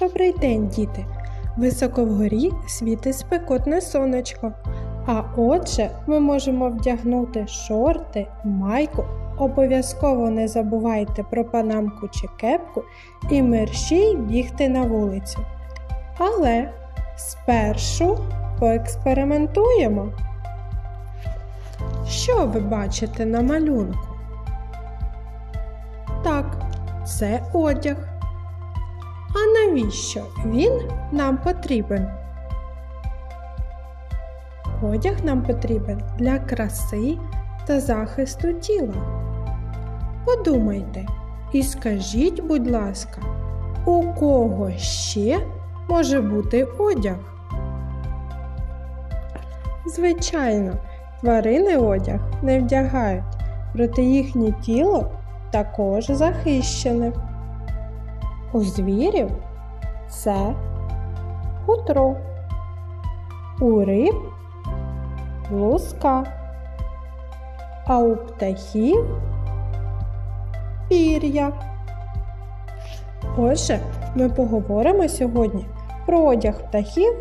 Добрий день, діти! Високо вгорі світить спекотне сонечко. А отже, ми можемо вдягнути шорти, майку. Обов'язково не забувайте про панамку чи кепку і мерщій бігти на вулицю. Але спершу поекспериментуємо. Що ви бачите на малюнку? Так, це одяг. Навіщо він нам потрібен? Одяг нам потрібен для краси та захисту тіла. Подумайте і скажіть, будь ласка, у кого ще може бути одяг? Звичайно, тварини одяг не вдягають, проте їхнє тіло також захищене. У звірів це хутро, у риб луска, а у птахів пір'я. Отже, ми поговоримо сьогодні про одяг птахів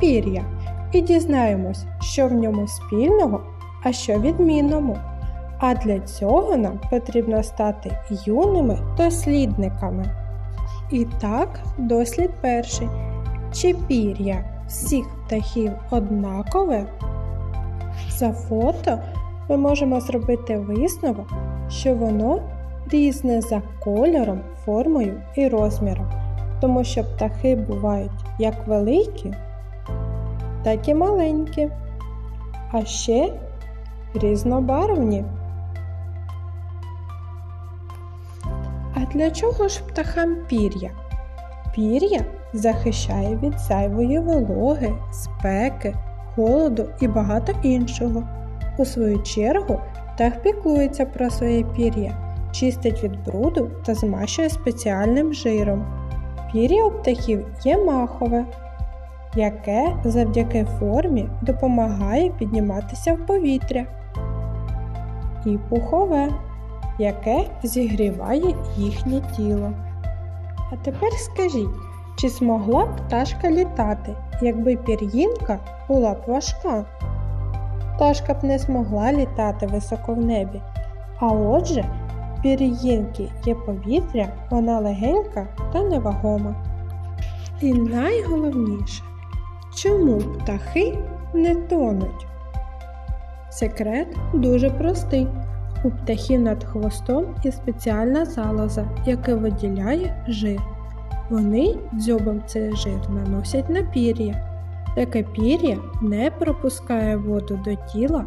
пір'я і дізнаємось, що в ньому спільного, а що відмінному. А для цього нам потрібно стати юними дослідниками. І так, дослід перший. Чи пір'я всіх птахів однакове? За фото ми можемо зробити висновок, що воно різне за кольором, формою і розміром, тому що птахи бувають як великі, так і маленькі, а ще різнобарвні. Для чого ж птахам пір'я? Пір'я захищає від зайвої вологи, спеки, холоду і багато іншого. У свою чергу птах піклується про своє пір'я, чистить від бруду та змащує спеціальним жиром. Пір'я у птахів є махове, яке завдяки формі допомагає підніматися в повітря. І пухове яке зігріває їхнє тіло. А тепер скажіть, чи змогла б пташка літати, якби пір'їнка була б важка? Пташка б не змогла літати високо в небі. А отже, пір'їнки є повітря, вона легенька та невагома. І найголовніше, чому птахи не тонуть? Секрет дуже простий. У птахів над хвостом є спеціальна залоза, яка виділяє жир. Вони дзьобом цей жир наносять на пір'я. Таке пір'я не пропускає воду до тіла,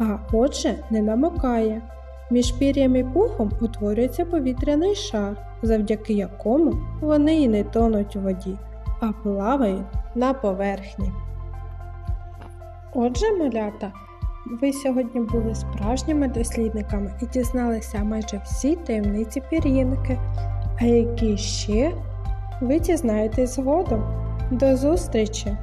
а отже не намокає. Між пір'ям і пухом утворюється повітряний шар, завдяки якому вони і не тонуть у воді, а плавають на поверхні. Отже, малята. Ви сьогодні були справжніми дослідниками і дізналися майже всі таємниці пір'їнки, а які ще ви дізнаєтесь згодом. До зустрічі!